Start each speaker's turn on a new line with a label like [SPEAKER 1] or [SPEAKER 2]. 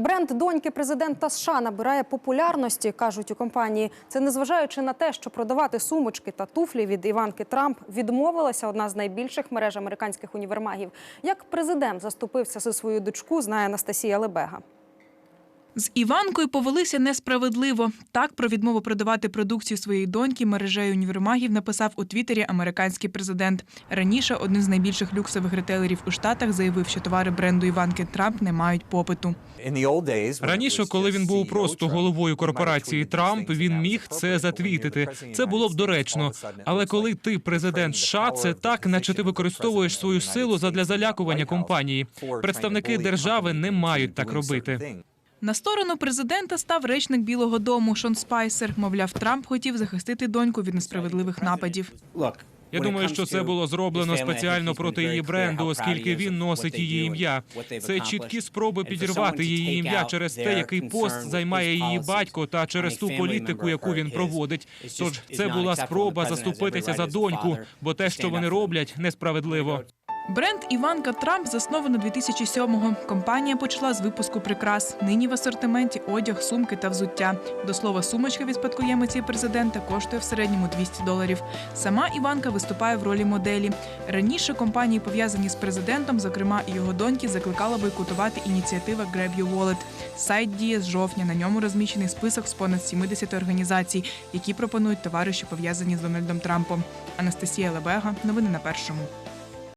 [SPEAKER 1] Бренд доньки президента США набирає популярності, кажуть у компанії. Це незважаючи на те, що продавати сумочки та туфлі від Іванки Трамп відмовилася одна з найбільших мереж американських універмагів. Як президент заступився за свою дочку, знає Анастасія Лебега.
[SPEAKER 2] З Іванкою повелися несправедливо. Так про відмову продавати продукцію своєї доньки мережею універмагів написав у Твіттері американський президент. Раніше один з найбільших люксових ретейлерів у Штатах заявив, що товари бренду Іванки Трамп не мають попиту.
[SPEAKER 3] Раніше, коли він був просто головою корпорації Трамп, він міг це затвітити. Це було б доречно. Але коли ти президент США, це так, наче ти використовуєш свою силу задля залякування компанії. Представники держави не мають так робити.
[SPEAKER 2] На сторону президента став речник Білого Дому Шон Спайсер. Мовляв, Трамп хотів захистити доньку від несправедливих нападів.
[SPEAKER 3] Я думаю, що це було зроблено спеціально проти її бренду, оскільки він носить її ім'я. Це чіткі спроби підірвати її ім'я через те, який пост займає її батько, та через ту політику, яку він проводить. Тож це була спроба заступитися за доньку, бо те, що вони роблять, несправедливо.
[SPEAKER 2] Бренд Іванка Трамп засновано 2007-го. Компанія почала з випуску прикрас. Нині в асортименті одяг, сумки та взуття. До слова, сумочка від спадкоємиці президента коштує в середньому 200 доларів. Сама Іванка виступає в ролі моделі. Раніше компанії, пов'язані з президентом, зокрема і його доньки, закликала бойкотувати ініціатива Grab Your Wallet. Сайт діє з жовтня. На ньому розміщений список з понад 70 організацій, які пропонують товари, що пов'язані з Дональдом Трампом. Анастасія Лебега. Новини на першому.